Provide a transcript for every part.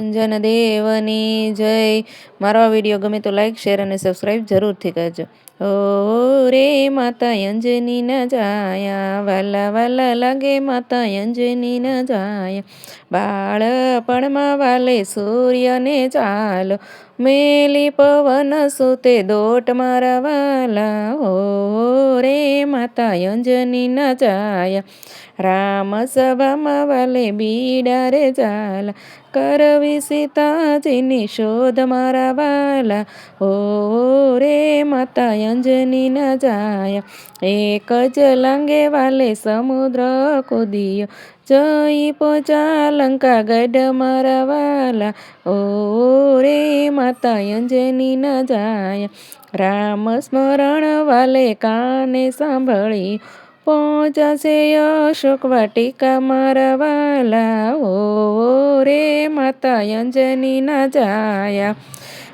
અંજન દેવની જય. મારો આ વીડિયો ગમે તો લાઈક શેર અને સબસ્ક્રાઈબ જરૂરથી કરજો. ઓ રે માતા અંજની ન જાયા. વાલા વાલા લાગે માતા અંજની ન જાયા. બાળપણમાં વાલે સૂર્યને ચાલો. મેલી પવન સુતે દોટ મારા વાલા. હો, રે માતા અંજની ન જાયા. રામ સભામાં બીડા રે ચાલા કરવી સીતાજીની શોધ મારા વાલા ઓ રે માતા અંજની ન જાયા એક જ લાંગે વાલે સમુદ્ર કુદિયો જઈ પોચા લંકા ગઢ મારા વાલા ઓ રે માતા અંજની ન જાયા રામ સ્મરણ વાલે કાને સાંભળી પહોંચાશે અશોક વાટિકા મારા વાલા ઓ રે માતા અંજની ના જાયા.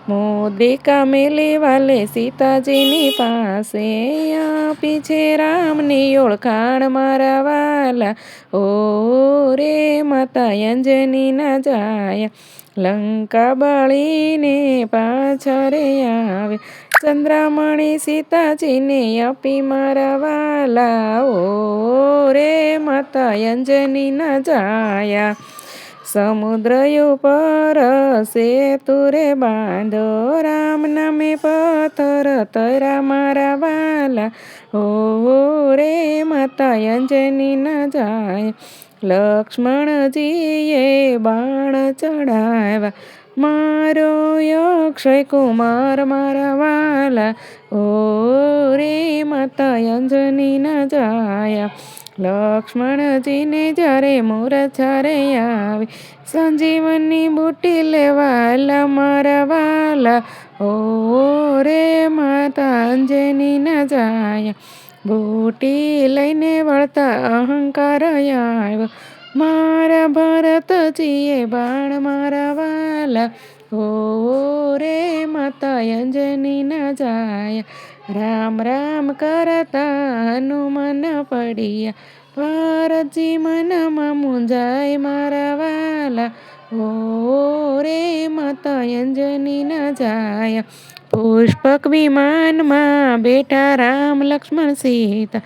મોદિકા મેલી વાલે સીતાજીની પાસે. આપી છે રામની ઓળખાણ મારા વાલા. ઓ રે માતા અંજની ના જાયા. લંકા બાળીને પાછળ આવે. ચંદ્રામણી સીતાજીને આપી મારા વાલા. ઓ રે માતા અંજની ના જાયા. સમુદ્ર ઉપર સેતુ રે બાંધો. રામ નામે પથર તરા મારા વાલા. ઓ રે માતા અંજની ના જાય. લક્ષ્મણજીએ બાણ ચડાવ્યા મારો અક્ષય કુમાર મારા વાલા ઓ રે માતા અંજની ન જાયા. લક્ષ્મણજીને જ્યારે મૂર્છા રે આવી સંજીવની બુટી લેવાલા મારા વાલા ઓ રે માતા અંજની ન જાયા. બુટી લઈને વળતા અહંકાર આવ્યો. મારા ભરતજીએ બાણ મારા વાલા. હો રે માતા અંજની ના જાય. રામ રામ કરતા હનુમાન પડ્યા. ભારતજી મનમાં મુંજાય મારા વાલા. હો રે માતા અંજની ના જાય. પુષ્પક વિમાનમાં બેઠા રામ લક્ષ્મણ સીતા.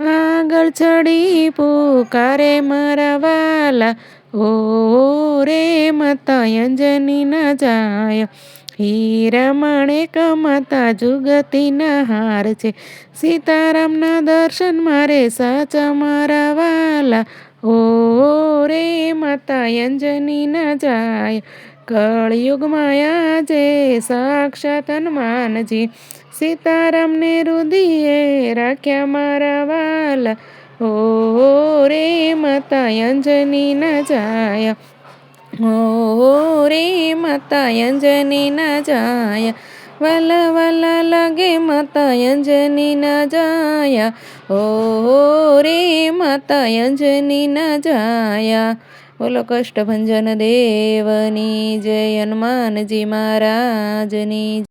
આગળ ચડી પુકારે મારા વાલા. ઓ રે માતા અંજની ના જાયા. હીરા માણેક માતા જુગતીના હાર છે. સીતારામના દર્શન મારે સાચા મારા વાલા. ઓ રે માતા અંજની ના જાય. કળયુગમાં આજે સાક્ષાત હનુમાનજી સીતારામને રુદિએ રાખ્યા મારા વાલા. ઓ રે માતા અંજની ના જાય. ઓ રે માતા અંજની ના જાયા. વાલા વલ લગે માતા અંજની ના જાયા. ઓ રે માતા અંજની ના જાયા. બોલો કષ્ટભંજન દેવની જય હનુમાનજી મહારાજની